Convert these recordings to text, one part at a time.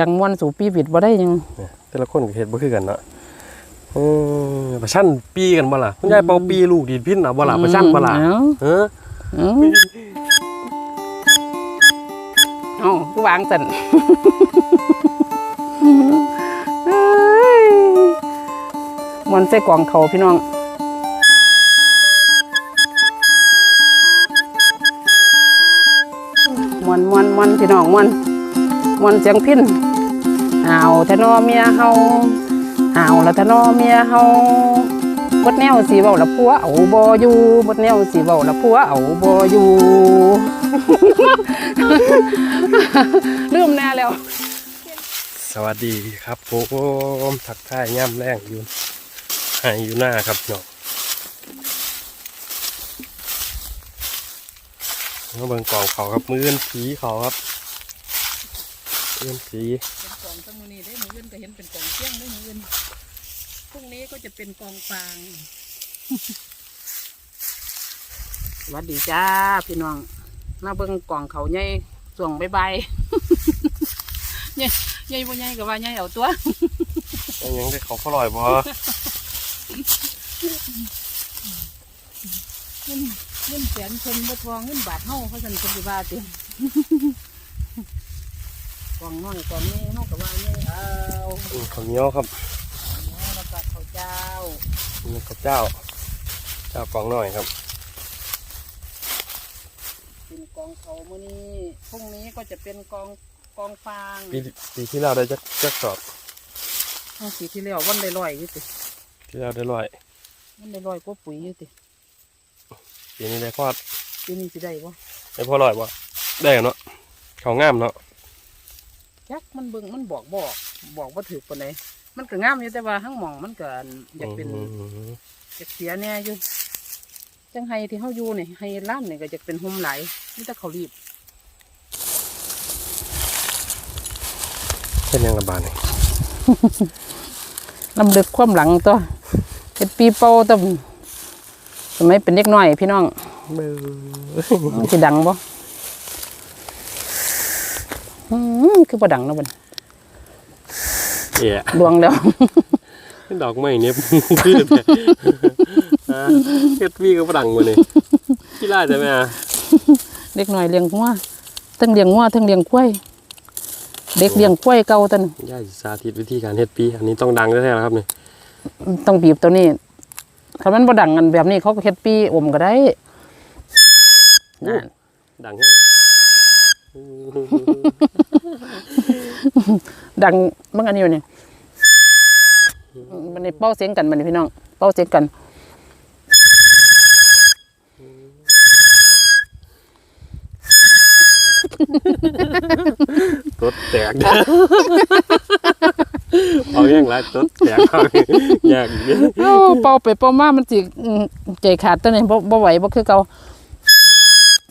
ดังมวนสู่ปีวิดบ่ได้ยังเนี่ยแต่ละคนก็เฮ็ดบ่คือกันเนาะเออประชันปีกันบ่ล่ะคุณยายเป่าปีลูกดีดพินน่ะบ่ล่ะประชันบ่ล่ะเอ้าเออเอ้าเอ้าคือวางสั่นเอ้ยมวนใส่กล่องเขาพี่น้องมวนมวนมวนพี่น้องมวนมวนเสียงพิน เอาทะนอเมียเฮาเอาละทะนอเมียเฮาบดแนวสีเบาละพัวเอาบอยู่บดแนวสีเบาละพัวเอาบอยู่ลืมแน่แล้ว สวัสดีครับผมทักทายย่ำแรงอยู่ให้อยู่หน้าครับเนาะมาเบิ่งกล่องเขาครับ มืออนผีเขาครับมืออนผี จะเป็นกองฟางสวัสดีจ้าพี่น้องมาเบิ่งกล่องเขาใหญ่ส่วงใบายๆใหญ่ใหญ่บ่ใหญ่ก็ว่าใหญ่เอาตัวยังยังได้เขาพลอยบ่เงินเงินแสนคนบ่ทองเงินบาทเฮาเขาสั่นคนสิว่าติกล่องน้อยกล่องนี้เฮาก็ว่าใหญ่เอาอืมข้าวเหนียวครับ แล้วก็ข้าวเจ้า นี่ข้าวเจ้า เจ้ากล่องหน่อยครับเป็นกองเขามื้อนี้พรุ่งนี้ก็จะเป็นกองกองฟางปีปีที่เราได้จักจักสอบเอาสีที่แล้ววันได้ร้อยอยู่ติที่เราได้ร้อยวันได้ร้อยกว่าปุ๋ยอยู่ติปีนี้ได้พอดปีนี้สิได้บ่ได้พอร้อยบ่ได้เนาะเขางามเนาะจักมันเบิ่งมันบอกบอกบอกว่าถือปานใด มันก็งามอยู่แต่ว่าทั้งหมองมันก็อยากเป็นอืมอยากเสียแน่อยู่จังไห้ที่เฮาอยู่นี่ไห้ล้านนี่ก็จะเป็นห่มไหลายมีแต่เขาวรีบเป็นยังระบาดนี่ลำลึกความหลังตัวเป็นปีเป่าแตัวสมัยเป็นเด็กน้อยพี่น้องเบ้อมันสิดังบ่อืมคือบ่ดังเนาะบัด เอะดวงแล้วดอกไม้เนี่ยคือแต่อ่าเฮ็ดวีก็ฝรั่งมาเนี่ยที่ล่าใช่ไหมอะเด็กน้อยเลี้ยงงัวทั้งเลี้ยงงัวทั้งเลี้ยงควายเด็กเลี้ยงควายเก่าตันย่าสิสาธิตวิธีการเฮ็ดปี อันนี้ต้องดังแท้ๆแล้วครับนี่ต้องบีบตัวนี้ถ้ามันบ่ดังกันแบบนี้เขาก็เฮ็ดปีอมก็ได้นั่นดังแห้ง ดังมันอันนี้อยู่นี่มันนี่เป้าเสียงกันมันนี่พี่น้อง เป้าเสียงกันตดแตกเอาแย่งไรตดแตกเอาอยากอีกเด้อเอ้าเป่าไปเป่ามามันสิอืมใจขาดตัวนี้บ่บ่ไหวบ่คือเก่า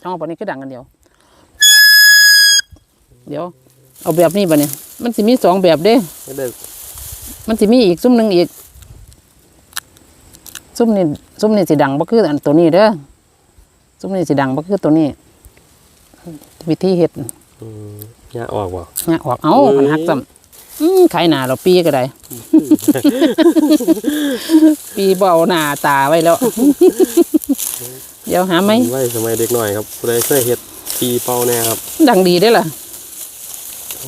เอาปานนี้คือดังกันเดียว เดี๋ยว เอาแบบนี้บ่เนี่ยมันสิมีสองแบบเด้ ไม่ได้มันสิมีอีกซุ้มหนึ่งอีก ซุ้มนี่ซุ้มนี่สิดังบ่คืออันตัวนี้เด้อซุ้มนี่สิดังบ่คือตัวนี้ วิธีเฮ็ดอืมยาออกบ่งะออกเอาเอ้ยมันหักซ้ำอืมขายหน้าเราปีก็ได้ ปีบ่เอาหน้าตาไว้แล้ว เดี๋ยวหาไหม ไว้สมัยเด็กหน่อยครับผู้ใดเคยเฮ็ดปีเป่าแน่ครับ ดังดีได้อล่ะ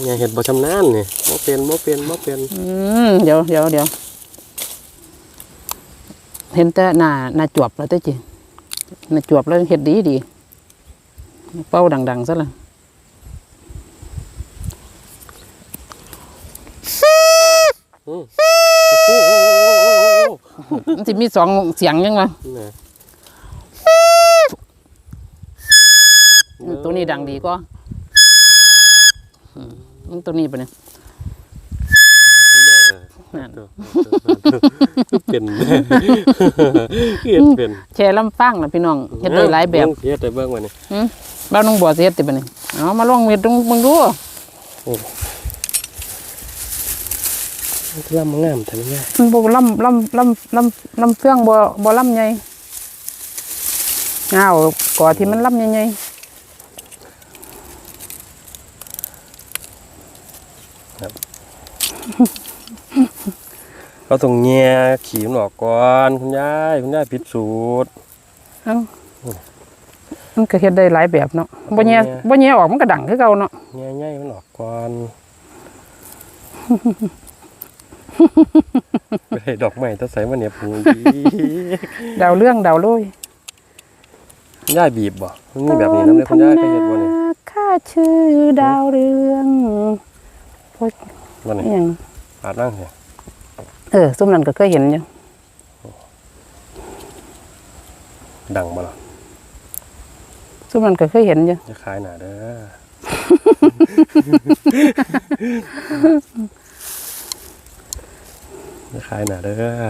ยังเฮ็ดบ่ชำนาญนี่บ่เป็นบ่เป็นบ่เป็นอืมเดี๋ยวเดี๋ยวเดี๋ยวเห็นแต่หน้าหน้าจวบแล้วแต่จิหน้าจวบแล้วเฮ็ดดีดีเป้าดังๆซะละอืมโอ้โหมันสิมีสองเสียงยังวะนี่นะอืมตัวนี้ดังดีก็อื มมันตัวนี้ปะเนี่ยนั่นเป็นเฮ็ดเป็นแชร์ลำฟังนะพี่น้องเฮ็ดได้หลายแบบเฮ็ดได้เบิ่งว่านี่อืมบ้านน้องบัวเฮ็ดติปะเนี่ยเอามาลองเฮ็ดตรงมึงดูลำงามทันง่ายมันบ่ลำลำลำลำลำเฟืองบ่บ่ลำใหญ่เงาวก่อที่มันลำใหญ่ๆ ครับ เราต้องแง่ขีมนออกก่อนคุณยายคุณยายผิดสูตร เอ้ามันก็เฮ็ดได้หลายแบบเนาะบ่แย่แย่ บ่แย่ออกมันก็ดังคือเก่าเนาะแง่ง่ายมันออกก่อนไม่ได้ดอกไม้ต้องใส่มาเนี่ยปูดีดาวเรื่องดาวโรยคุณยายบีบบ่มันมีแบบนี้น้ำเลยคุณยายเคยเห็นบ่เนี่ยข้าชื่อดาวเรืองโอ้ยบ่เนี่ยอิหยัง อาดนั่งเนี่ยเออซุมนั้นก็เคยเห็นอยู่ดังบ่ล่ะซุมนั้นก็เคยเห็นอยู่จะขายหนาเด้อจะขายหนาเด้อ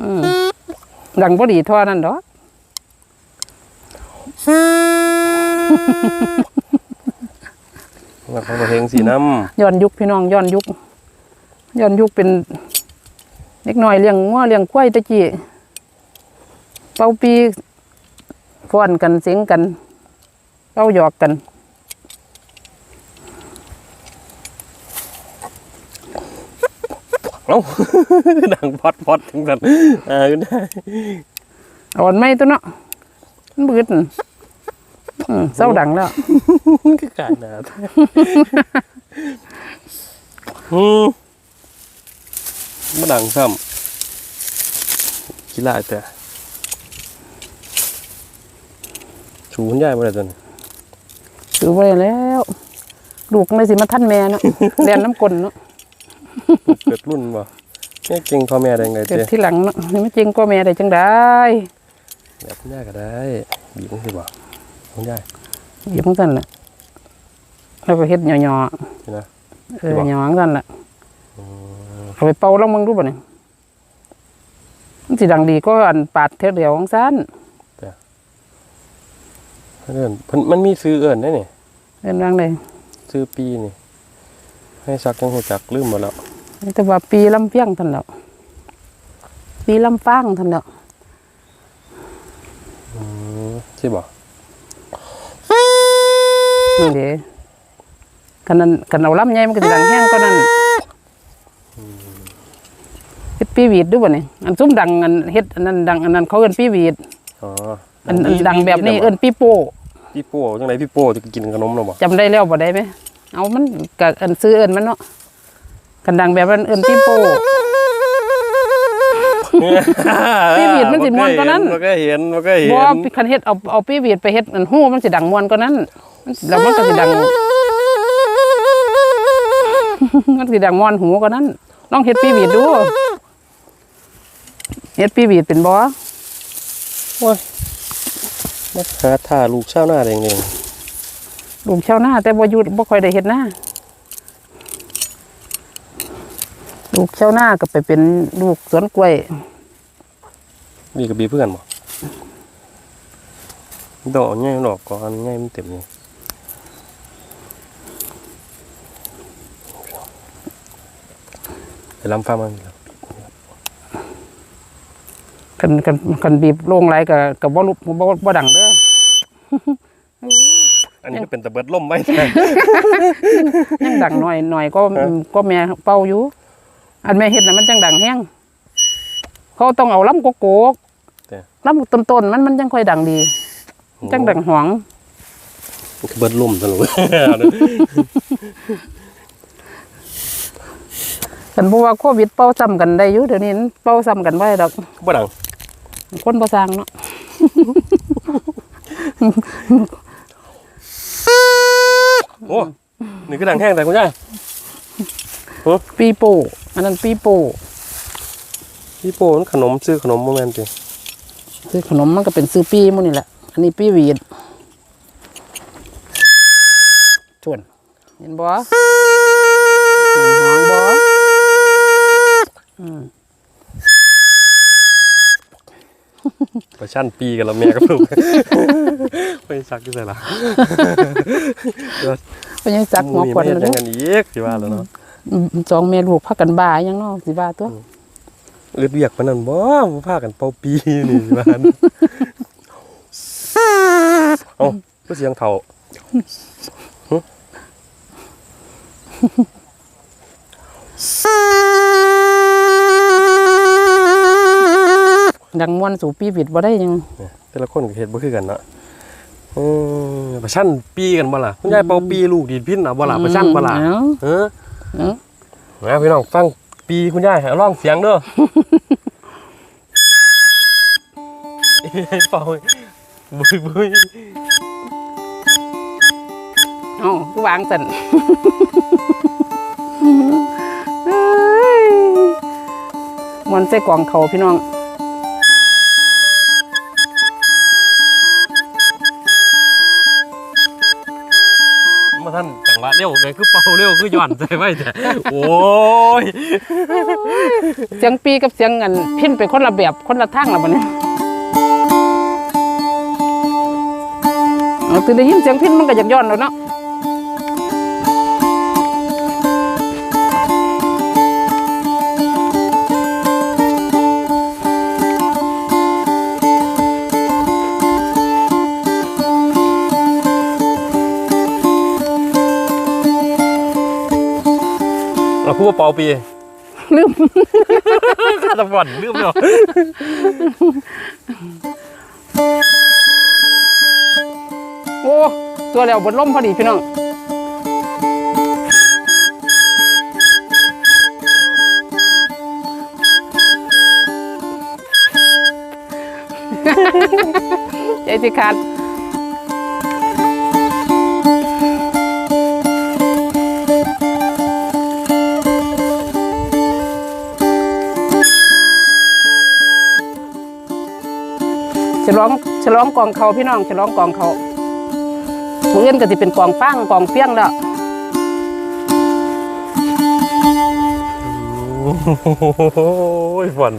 อืมดังบ่ดีเท่านั้นดอก มันของเพลงสีน้ย้อนยุคพี่น้องย้อนยุคย้อนยุคเป็นเล็กน้อยเลี้ยงงัวเลี้ยงควายตะกี้เป่าปีฟ้อนกันเสียงกันเป่าหยอกกันำเอ้าดังพอดพอดถึงกันอ่าก็ได้อ่อนไม่ตัวเนาะมันบืด อืมเศร้าดังแล้วก็ขายหนาแท้อืมมาดังซ้ำขี้ลายแต่ชูคุณยายบ่ได้ตัวนี้ถือไว้แล้ว ลูกในสิมาท่านแม่เนาะเรียนน้ำกลนเนาะเกิดรุ่นบ่แม่เก่งพ่อแม่ได้ไงเกิดเจ๊ที่หลังเนาะนี่ไม่จริงก็แม่ได้จังได้แบบคุณยายก็ได้บีบสิบ่ คุณยายหยิบของสั่นแหละแล้วก็เฮ็ดหย่อนี่นะ ๆเออหย่อของสั่นแหละเอาไปเป่าลองมึงดูบ่เนี่ยมันสิดังดีก็อันปาดเท่าเดียวของสั่นเพื่อนเพิ่นมันมีซื้อเอิ้นได้นี่เอิ้นว่างเลยซื้อปีนี่ ให้ซักจังหูจักลืมหมดแล้วแต่ว่าปีลำเพียงท่านแล้วปีลำฟางท่านแล้ว อืมใช่บ่ นี่เด้กันนั้นกันเอาลำใหญ่มันก็สิดังแห้งก็นั่นเฮ็ดปีหวีดดูบ่เนี่ยอันซุ้มดังอันเฮ็ดอันนั้นดังอันนั้นเขาเอิ้นปีหวีดอ๋ออันอันดังแบบนี้เอิ้นปีโป้พี่โป้จังไดพี่โป้จะกินขนมแล้วบ่จำได้แล้วบ่ได้ไหมเอามันก็อันซื้อเอิ้นมันเนาะกันดังแบบนั้นเอิ้นปีโป้พี่หวีดมันสิม่วนกว่านั้นมันก็เห็นมันก็เห็นบ่คันเฮ็ดเอาเอาปีหวีดไปเฮ็ดอันฮู้มันสิดังม่วนกว่านั้นมันสิ แล้วมันก็สิดัง มันสิดังม่วนหูกว่านั้นลองเฮ็ดปีหวีดดูเฮ็ดปีหวีดเป็นบ่โอ้ยมาหาท่าลูกชาวนาเองเองลูกชาวนาแต่บ่อยู่บ่ค่อยได้เฮ็ดนาลูกชาวนาก็ไปเป็นลูกสวนกล้วยมีกับบีเพื่อนบ่ดอกง่ายดอกก่อนง่ายมันเต็มเลย ไปลำฟ้ามันครับคันคันคันบีบโล่งไหลก็ก็บ่ลุกบ่บ่ดังเด้ออันนี้ก็เป็นตะเบิดล่มไว้แต่ยังดังหน่อยหน่อยก็ก็แม่เป่าอยู่ อันแม่เฮ็ดน่ะมันจังดังแฮงเขาต้องเอาลำโกโกกลำต้นๆมันมันจังค่อยดังดี จังดังหวงมันก็เบิดล่ม ซะเลยคันบ่ว่าโควิดเป่าซ้ำกันได้อยู่เดี๋ยวนี้มันเป่าซ้ำกันไว้ดอกบ่ดังคนบ่สร้างเนาะโอ้นี่ก็ดังแห้งแต่คุณยายปีโป้อันนั้นปีโป้พี่โป้มันขนมซื้อขนมโมเมนต์ติคือขนมมันก็เป็นซื้อปีหมื้นี่แหละอันนี้ปีหวีดชวนเห็นบ่หางบ่อืม ปรชั่นปีกันแล้วแม่กับลูกไปซักที่ไหนล่ะไปยังซักหัวควันเลยยังกันอีสิว่าแล้วเนาะสองแม่ลูกพักกันบ่ายยังเนาะสิว่าตัวเลือดเบียกปนันบ่พากันเป่าปีนี่สิว่าเอ้าก็เสียงเถ่าฮึ หึสู่ปีวิดบ่ได้ยังเนี่ยแต่ละคนก็เฮ็ดบ่คือกันเนาะเออประชันปีกันบ่ล่ะคุณยายเป่าปีลูกดีดพินน่ะบ่ล่ะประชันบ่ล่ะเอ้าเออเอ้านะพี่น้องฟังปีคุณยายให้ร้องเสียงเด้อเป่าบุยบุยเอ้าคือวางสั่นเอ้ยมันใส่กล่องเขาพี่น้อง มาท่านจังหวะเร็วเลยคือเป่าเร็วคือย่อนใจไว้แต่โอ้ยเสียงปีกับเสียงอันพิ้นไปคนละแบบคนละทางละบัดนี้เอาตื่นได้ยินเสียงพิ้นมันก็อยากย้อนแล้วเนาะ เราพูดว่าเป่าปี ลืม ข้าตะบ่อนลืมเนาะโอ้ตัวแล้วบนล่มพอดีพี่น้องใจสิขาด ฉลองฉลองกองเขาพี่น้องฉลองกองเขามืออื่นก็จะเป็นกองฟางกองเปี้ยงแล้วโอ้ยฝัน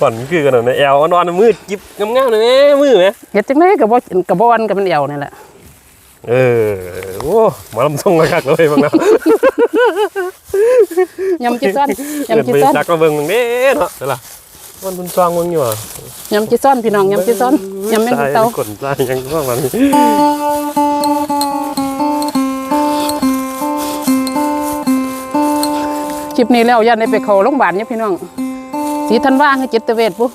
ฝันคือกันนะแอลนอนมืดจิบงามๆเลยแม่มือไหมเฮ็ดจังไดก็บ่ก็บ่วันก็มันเอวนี่แหละเออโอ้หมาลำทรงกระคักเลยบางนะยำจิซ้อนเกิดยำจิไปซ้อนจักมาเบิ่งมึงเด้เนาะเดี๋ยวล่ะ มันบุญซองมึงอยู่อะยำจิซ้อนพี่น้องยำจิซ้อนยำแม่นเตากดใจยังพวกมันคลิปนี้แล้วยันได้ไปเข้าโรงพยาบาลเนี่ยพี่น้องสีทันว่าคือจิตเวชปุ๊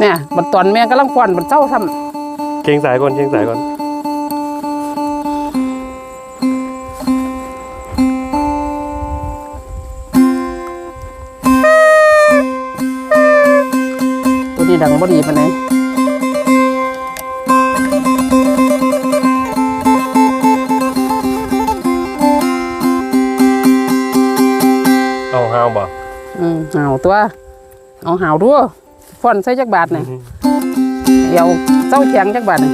เนี่ยบัดตอนแม่กำลังป้อนบัดเจ้าทำเก่งสายก่อนเก่งสายก่อน บ่ดีปานใดเอาห้าวบ่อืมหาวตัวเอาหาวด้วยฟ้อนใส่จักบาทนี่เดี๋ยวเจ้าแข็งจักบาทนี่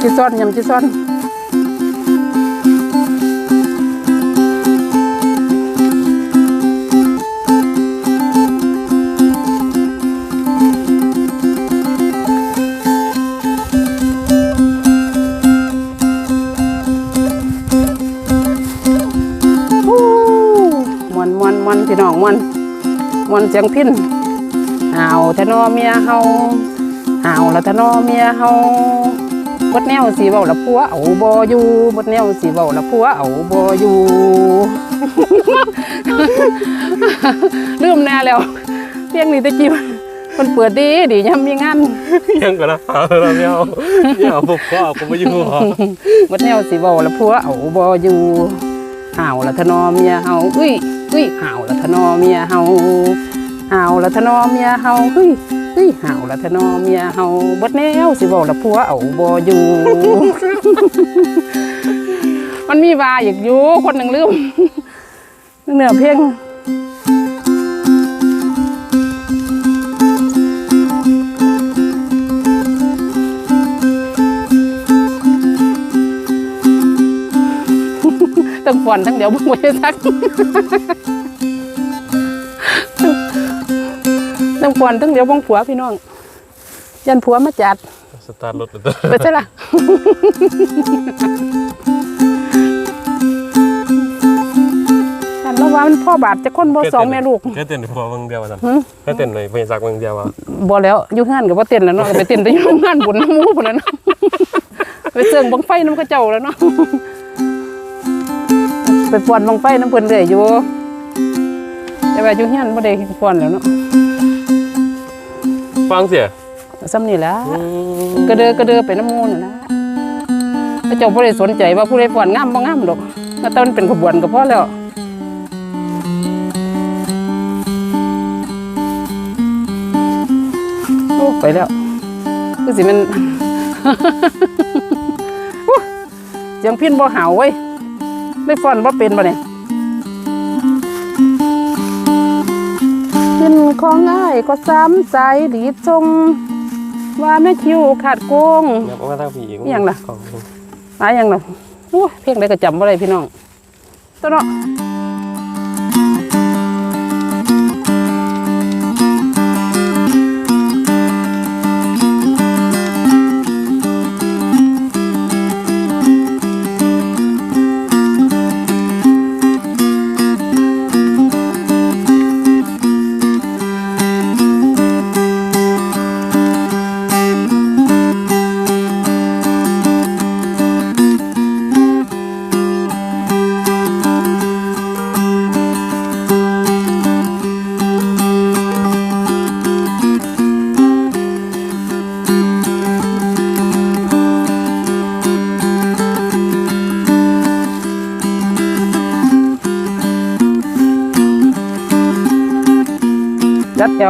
ำชิซ้อนยำชิซ้อนมวนพี่น้องมวนมวนเสียงพินหาวทะนอเมียเฮาหาวละทะนอเมียเฮา บดแนวสีเว้าละผัวเอาบ่อยู่บดแนวสีเว้าละผัวเอาบ่อยู่ลืมแน่แล้วเพียงนี้ตะกี้มันเปิดดีดียามมีงานยังก่อนนะเอาเราไม่เอาไม่เอาผมก็เอาผมไม่อยู่หรอวัดแนวสิเว้าละผัวเอาบ่อยู่ห่าวละทะนอเมียเฮาอุ้ยอุ้ยห่าวละทะนอเมียเฮาห่าวละทะนอเมียเฮาเฮ้ย เฮ้ยหาวละทนอเมียเฮาบัดแนวสิเว้าละผัวเอาบ่อยู่ มันมีวาอีกอยู่คนหนึ่งลืมเนื้อเพลงทั้งฟอนทั้งเดี๋ยวบ่ได้ซัก ทั้งฟอนทั้งเดี๋ยวบ่ผัวพี่น้อง ยันผัวมาจัด สตาร์ทรถเลยตัวไปใช่ละแล้วว่ามันพ่อบาทจะคนบ่สองแม่ลูก แค่เต้นพอเบางเดียวว่าซั่นหึแค่เต้นหน่อยไปสักเบางเดียวว่าบ่แล้วอยู่งานก็บ่เต้นแล้วเนาะก็ไปเต้นแต่อยู่โรงงานบุญน้ำหมูพุ่นน่ะเนาะไปเจิงบังไฟน้ำเขาเจ้าแล้วเนาะไปฟ้อนบังไฟน้ำเพิ่นเรื่อยอยู่แต่ว่าอยู่เฮียนบ่ได้ฟ้อนแล้วเนาะ ฟังเสียซ้ำนี่แหละอืมกระเดอกระเดอไปน้ำหมูน่ะนะเขาเจ้าบ่ได้สนใจว่าผู้ใดฟ้อนงามบ่งามดอกแต่มันเป็นขบวนก็พอแล้วโอ้ไปแล้วคือสิมันอู้เสียงพินบ่หาวเว้ยไม่ฟ้อนบ่เป็นบ่เนี่ย พินของง่ายก็ซ้ำใจดีดทรงว่าแม่คิวขาดโกงเนี่ยมาทางผีอิหยังล่ะของมาอย่างน่ะโอ้ยเพลงใดก็จำบ่ได้พี่น้องตัวเนาะ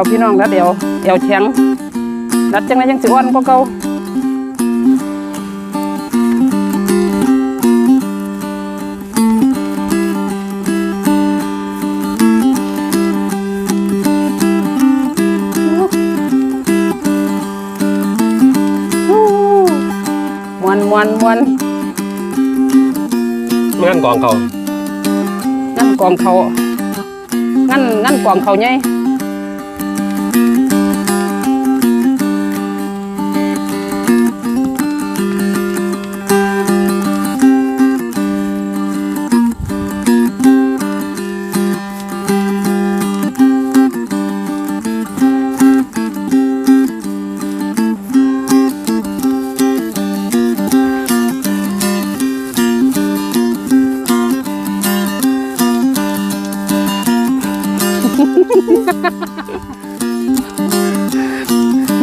วพี่น้องดัดเอวเอวแข็งดัดจังไดจังสิอ่อนกว่าเก่ามวนมวนมวนงานกองเขางั้นกองเขางั้นงั้นกองเขาให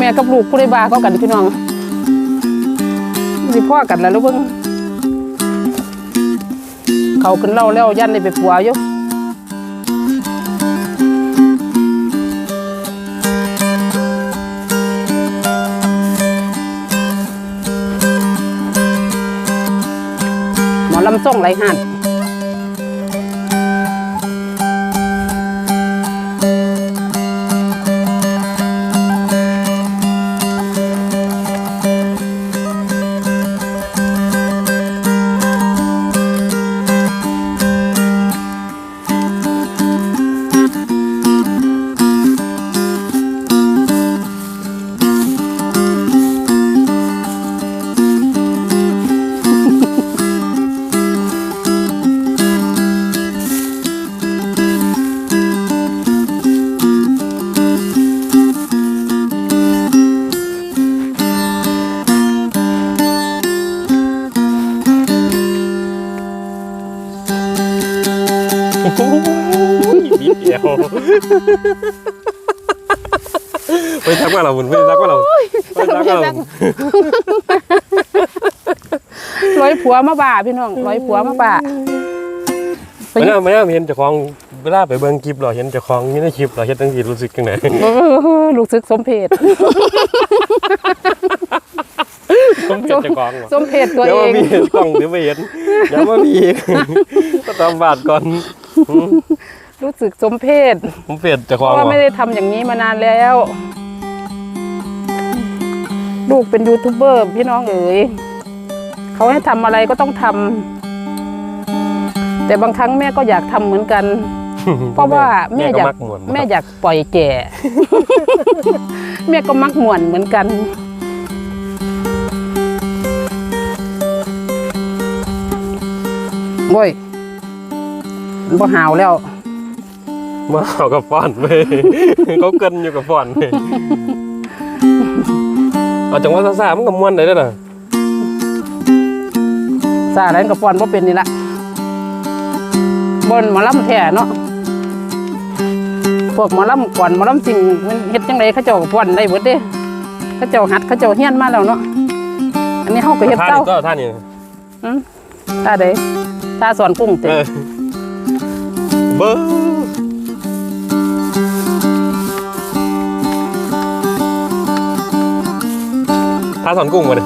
ม่กับลูกผู้ใดบาเขากันพี่น้องสิพ่อกันแล้วลูกเบิ่งเขาขึ้นเล่าแล้วยันได้ไปปัวอยู่หมอลำส่งไรหัน ไปทักว่าเราบุญไปทักว่าเราไปทักว่าเราร้อยผัวมาบ่าพี่น้องร้อยผัวมาบ่าไม่น่าไม่น่าเห็นเจ้าของเวลาไปเบิ่งคลิปเราเห็นเจ้าของนี่ในคลิปเราเห็นตั้งทีรู้สึกจังไหนเออลูกซึกสมเพศผมเห็นเจ้าของเหรอสมเพศตัวเดี๋ยวเอมางมีกล้องเดี๋ยวไม่เห็นเดี๋ยวมามีอีกก็ตามบาทก่อนอืม รู้สึกสมเพศผมเปลี่ยนเจ้าเพของราะว่าเหรอไม่ได้ทำอย่างนี้มานานแล้ว ลูกเป็นยูทูบเบอร์พี่น้องเอ๋ยเขาให้ทำอะไรก็ต้องทำแต่บางครั้งแม่ก็อยากทำเหมือนกัน เพราะว่าแม่อยากก็มักม่วนแม่อยากปล่อยแก่ แม่ก็มักม่วนเหมือนกันโว้ยมันบ่หาวแล้ว มาเอากับฟอนไปเขาเกินอยู่กับฟอนไปเอาจังหวะซ่าๆมันก็ม่วนได้เด้อน่ะซาแลนกับฟอนบ่เป็นนี่ละบนหมอลำแท้เนาะพวกหมอลำก่อนหมอลำจริงมันเฮ็ดจังไดเขาเจ้าก็ฟอนได้เบิดเด้เขาเจ้าหัดเขาเจ้าเฮียนมาแล้วเนาะอันนี้เฮาก็เฮ็ดท่าเจ้านี่ก็ท่านี่อืมท่าใดท่าสอนกุ้งติเออเบ้อท่าสอนกุ้งมาดิ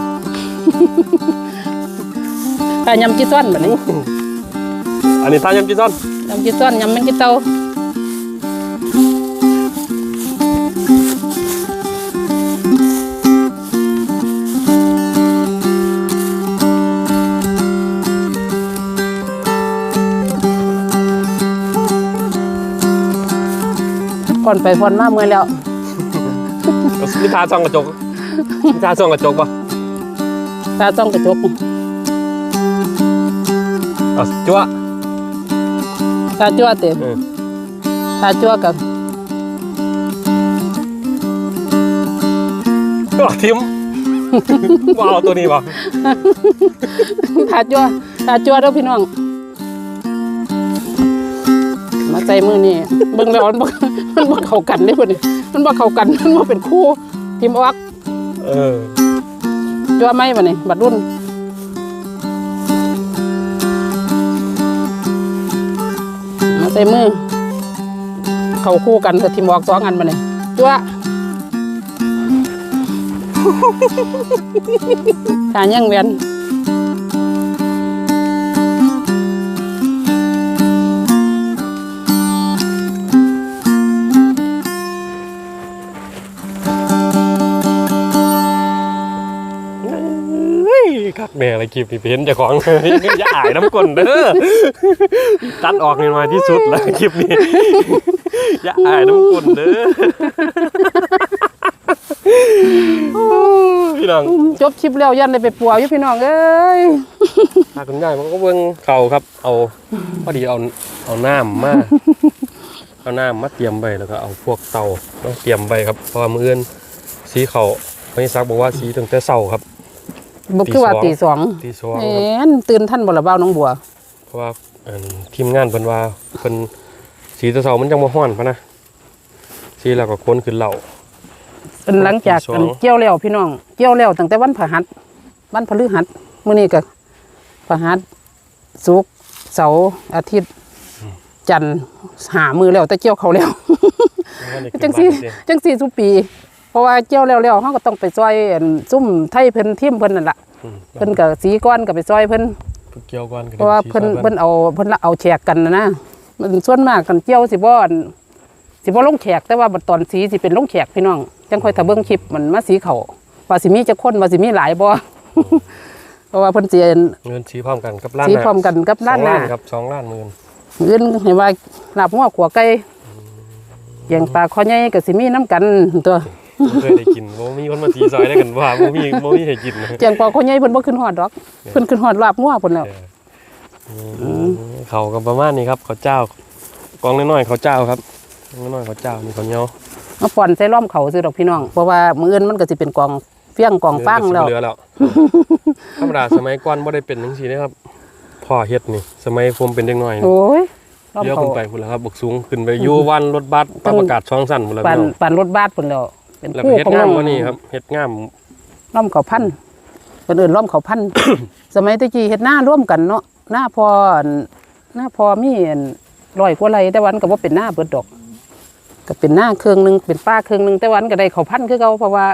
ท่ายำจีซ้อนบัดนี้อันนี้ท่ายำจีซอนยำจีซ้อนยำแมันกีเตาก่อนไปพอนมาเมื่อยแล้วนี่ท่าซองกระจก นี่ท่าซองกระจกปะตาต้องกระจกเอาจั่วตาจั่วเต็มเออตาจั่วกับก็ทิมว้าวตัวนี้ปะตาจั่วตาจั่วเด้อพี่น้องมาใส่มือนี่เบิ่งแล้วมันบ่มันบ่เข้ากันเด้พุ่นนี่มันบ่เข้ากันมันบ่เป็นคู่ทีมออก เออจั่วไหมบัดนี้บัดรุ่นมาใส่มือ เข้าคู่กันกับทีมออกสองอันบัดนี้จั่วขานยังเวียน แม่อะไรคลิปนี่เป็นเจ้าของอย่าอายน้ำกลนเด้อตัดออกในมาที่สุดแล้วคลิปนี้อย่าอายน้ำกลนเด้อพี่น้องจบคลิปแล้วยันได้ไปปัวอยู่พี่น้องเอ้ยพาคุณยายมันก็เบิ่งเข่าครับ เอาพอดีเอาเอาน้ำมาเอาน้ำมาเตรียมไว้แล้วก็เอาพวกเตามาเตรียมไว้ครับเพราะว่ามื้ออื่นสีเขาไม่ซักบอกว่าสีตั้งแต่เช้าครับ บุกคือว่าตีตีสสอองงตีสองเอ็ครับนตื่นท่านบ่ละเบ้าน้องบัว เพราะว่าอันทีมงานเพิ่นว่าเพิ่นสีแตะเสามันจังบ่ฮ้อนพะนะสีแล้วก็คนขึ้นเหล่าเป็นหลังจากตีสองอันเกี่ยวแล้วพี่น้อง เกี่ยวแล้วตั้งแต่วันพฤหัสวันพฤหัสมื้อนี้ก็พฤหัสศุกร์เสาร์อาทิตย์ จันทร์หามือแล้วแต่เกี่ยวเขาแล้วจังซี่จังซี่ทุกปี เพราะว่าเกี่ยวแล้วแล้วเฮาก็ต้องไปซอยอันซุ่มไทยเพิ่นทีมเพิ่นนั่นล่ะอืมเพิ่นก็สีก้อนก็ไปซอยเพิ่นเกี่ยวก่อนก็เพราะว่าเพิ่นเพิ่นเอาเพิ่นละเอาแฉกกันนะนะมันส่วนมากกันเกี่ยวสิบ่อันสิบ่ลงแขกแต่ว่าบัดตอนสีสิเป็นลงแขกพี่น้องจังค่อยถ้าเบิ่งคลิปมันมาสีเขาว่าสิมีจักคนว่าสิมีหลายบ่เพราะว่าเพิ่นสิอันเงินสีพร้อมกันกับล้านสีหน้าพร้อมกันกับร้านหน้าสองครับสองล้านหมื่นอื่นให้ว่าลาบหัวขัวไก่เกียงปลาคอใหญ่ก็สิมีน้ำกันตัว บ่เคยได้กินบ่มีคนมาตีซอยได้กันว่าบ่มีบ่มีให้กินนะเกียงปลาคอใหญ่เพิ่นบ่ขึ้นฮอดดอกเพิ่นขึ้นฮอดลาบหัวพุ่นแล้วเขาก็ประมาณนี้ครับเขาวเจ้ากองน้อยๆเขาวเจ้าครับกองน้อยๆเขาวเจ้ามีข้าวเหนียวมาป่อนใส่ล้อมเขาซื้อดอกพี่น้องเพราะว่ามื้ออื่นมันก็สิเป็นกองเฟี้ยงกองฟางแล้วเหลือแล้วธรรมดาสมัยก่อนบ่ได้เป็นจังซี่นะครับพ่อเฮ็ดนี่สมัยผมเป็นเด็กน้อยนี่โอ้ยล้อมเลี้ยวเขาขึ้นไปพุ่นแล้วครับบกสูงขึ้นไปอยู่วันรถบัสปรับอากาศช่องสั้นพุ่นแล้วปั่นพี่น้องปั่นรถบัสพุ่นแล้ว เป็นแล้วก็คู่เฮ็ดของงามน้องกว่านี้ครับเฮ็ดงามล้อมเขาพันเพิ่นเอิ้นล้อมเขาพันสมัยตะกี้เฮ็ดหน้าร่วมกันเนาะหน้าพออั่นหน้าพอมีอั่นร้อยกว่าไร่แต่วันก็บ่เป็นหน้าเบิดดอก ก็เป็นหน้าเครื่องหนึงเป็นป้าเครื่องหนึงแต่วันก็ได้เขาพันคือเก่าเพราะว่า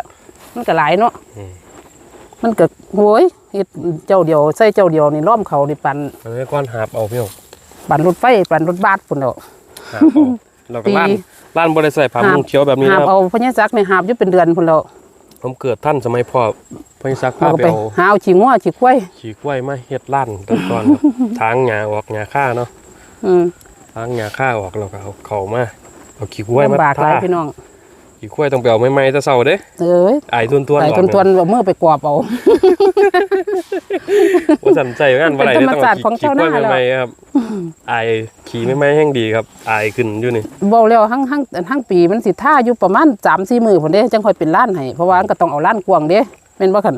มันก็หลายเนาะอืมมันก็โหยเฮ็ดเจ้าเดียวใส่เจ้าเดียวนี่ล้อมเขานี่ปั่นสมัยก่อนหาบเอาพี่น้องปั่นรถไฟปั่นรถบัสพุ่นแล้วหาบเอาแล้วก็ปีร้าน ร้านบ่ได้ใส่ผ้าหาบมุงเขียวแบบนี้หานะบครับเอาพญาจักรนี่หาบอยู่เป็นเดือนพุ่นแล้วผมเกิดท่านสมัยพ่อพ่อซักเอาพาก็ไปไปเอาหาเอาขี้งัวขี้ควายขี่กล้วยมาเฮ็ดร้านแต่ก่อนครับ ทางหญ้าออกหญ้าค่าเนาะอืมทางหญ้าค่าออกแล้วก็เอาเข้ามาเอาขี้กล้วยมาลำบากหลายทาพี่น้อง ขี่ควายต้องไปเอาไม้ๆแต่เช้าเด้เอ้ยอายทวนๆไอ้ออกทวนๆเอามือไปกวาดเอาว่าสั่นใจงานบ่ได้เป็นเด้ธรรมต้องชาติของขี่ชาวควายนาแล้วไม้ๆครับอายขี่ไม้ๆแห่งดีครับอายขึ้นอยู่นี่เว้าแล้วทั้งทั้งทั้งปีมันสิท่าอยู่ประมาณ3-4มื้อพุ่นเด้จังค่อยเป็นล้านให้เพราะว่ามันก็ต้องเอาล้านกว้างเด้แม่นบ่คั่น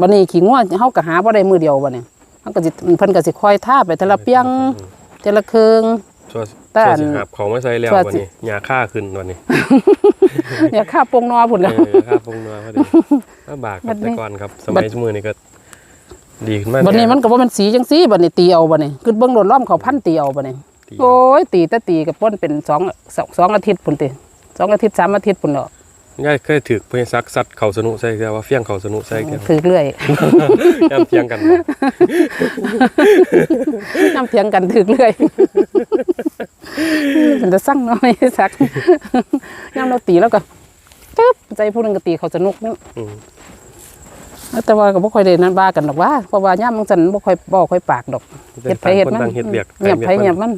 บัดนี้ขี้งัวเฮาก็หาบ่ได้มื้อเดียวบัดนี้เฮาก็สิเพิ่นก็สิคอยท่าไปแต่ละเปียงแต่ละเครื่อง ชัวแต่ชัวอันสิหาบของมาใส่แล้วชัววันสินี้หญ้าค่าขึ้นวันนี้อย่าฆ่าปงนอพุ่นเอแล้วอค่าปรุงนัวพอดีลำบากคบัรับดนี้แต่ก่อนครับ สมัยชั่วโมงนี้ก็ดีขึ้นมากบัดนี้มันก็บ่แม่นสีจังซี่บัดนี้ตีเอาบัดนี้คือเบิ่งโดนล้อมเขาพันตีเอาบัดนี้ดีโอ้ยตีแต่ตีกับป้นเป็นสองสองสองอาทิตย์พุ่นติสองอาทิตย์สามอาทิตย์พุ่นเนาะ ง่ายเคยถือเพื่อนซักสัตว์เขาสนุกใส่แกว่าเฟี้ยงเขาสนุกใส่แกถือเรื่อยย่ำเทียงกันบ่น้ำเถียงกันถือเรื่อยมันจะสั่งน้อยสักย่ำเราตีแล้วก็จึ๊บใจผู้หนึงก็ตีเขาสนุกนี่อืมแต่ว่าก็บ่ค่อยได้นั้นบ้ากันดอกว่าเพราะว่าย่ำมันจันบ่ค่อยบ่ค่อยปากดอกเฮ็ดไปเฮ็ดมันต่างคนต่างเฮ็ดเบียกเงียบไปต่างเงียบมัน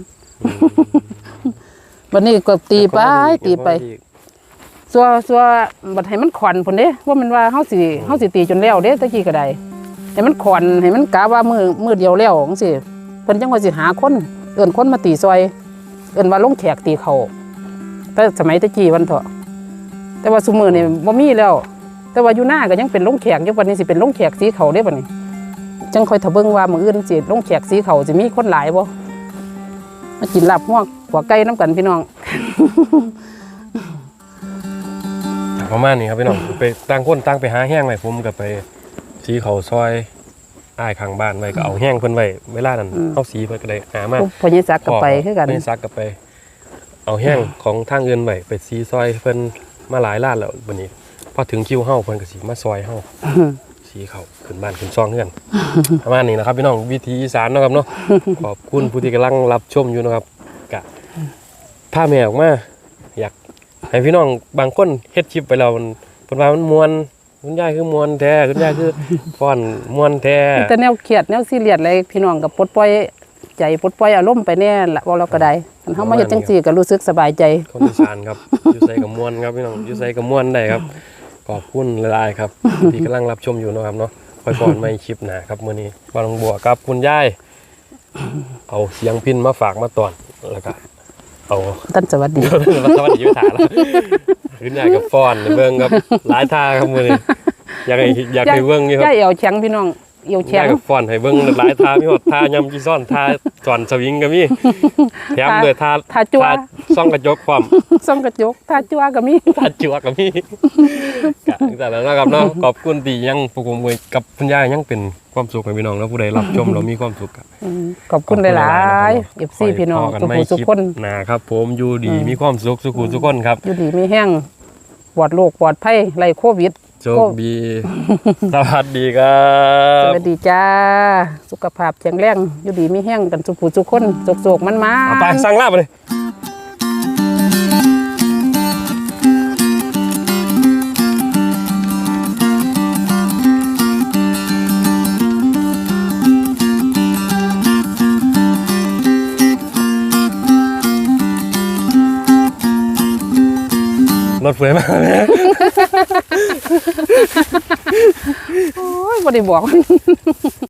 วันนี้ก็ตีไปตีไป ซัวซัวบัดให้มันขวัญพุ่นเด้ว่ามันว่าเฮาสิเฮาสิตีจนแล้วเด้ตะกี้ก็ได้ให้มันขวัญให้มันกะว่ามือมือเดียวแล้วจังซี่เพิ่นจังว่าสิหาคนเอิ้นคนมาตีซอย เอิ้นว่าลงแขกตีเขาแต่สมัยตะกี้วันเถาะแต่ว่าซุมื้อนี่บ่มีแล้ว แต่ว่าอยู่หน้าก็ยังเป็นลงแขกอยู่บัดนี้สิเป็นลงแขกสีเขาเด้บัดนี้จังค่อยถ้าเบิ่งว่ามื้ออื่นสิลงแขกสีเขาสิมีคนหลายบ่มากินลาบฮวกหัวไก่น้ำกันพี่น้อง ประมาณนี้ครับพี่น้อง ไปต่างคนต่างไปหาแห้งไว้ผมก็ไปสีเขาซอยอ้ายข้างบ้านไว้ก็เอาแห้งเพิ่นไว้เวลานั้นอืมเอาสีเพิ่นก็ได้หามาพวกพญศักดิ์ก็ไปคือกันไปซักกับไป เอาแห้งของทางอื่นไว้ไปซีซอยเพิ่นมาหลายล้านแล้ววันนี้พอถึงคิวเฮาเพิ่นก็สิมาซอยเฮาสีเขาขึ้นบ้านขึ้นซองเฮือนประมาณนี้นะครับพี่น้องวิธีอีสานเนาะครับเนาะขอบคุณผู้ที่กำลังรับชมอยู่นะครับกะพาแม่ออกมาอยาก ให้พี่น้องบางคนเฮ็ดคลิปไปแล้วมันเพิ่นว่ามันม่วนคุณยายคือม่วนแท้คุณยายคือฟ้อนม่วนแท้แต่แนวเครียดแนวซีเรียสอะไรพี่น้องก็ปลดปล่อยใจปลดปล่อยอารมณ์ไปแน่ละว่าเราก็ได้คันเฮามาเฮ็ดจังซี่ก็รู้สึกสบายใจคนอีสานครับอยู่ใส่กับม่วนครับพี่น้องอยู่ใส่กับม่วนได้ครับขอบคุณหลายๆครับที่กำลังรับชมอยู่เนาะครับเนาะคอยก่อนไม่คลิปหนาครับมื้อนี้บางบัวกับคุณยายเอาเสียงพินมาฝากมาตอนแล้วก็ เอาท่านสวัสดีมาสวัสดีไปถาแล้วขึ้นใหญ่กับฟอนเบิ่งครับหลายท่าครับมื้อนี้อยากให้อยากให้เบิ่งนี่ครับย่าเอวแข็งพี่น้อง เอวใหแข็ญ่งกับฟอนให้เบิ่งหลายท่ามีหดท่ายำจีซ่อนท่าจอนสวิงก็มีแถมด้วยท่าท่าจัวซ่องกระจกความส่องกระจกท่าจัวก็มีท่าจัวก็มีกะแต่แล้วนะครับเนาะขอบคุณที่ยังปกมวยกับคุณยายยังเป็นความสุขให้พี่น้องแล้วผู้ใดรับชมเรามีความสุขกับอืมขอบคุณหลายๆ FC พี่น้องกันทุกไม่ผู้ทุกคลิปคนหนาครับ ผมอยู่ดีมีความสุขสุขุทุกคนครับอยู่ดีมีแห้งปลอดโรคปลอดภัยไร้โควิด โชคดี สวัสดีครัสบวัสดีจ้า สุขภาพแข็งแรงอยู่ดีมีแห้งกันสุขผู้ทุกคนโศกๆมันมาเอาไปสั่งลาบไปเลย รถเฟื่อยมากเลยโอ้ยบ่ได้บอก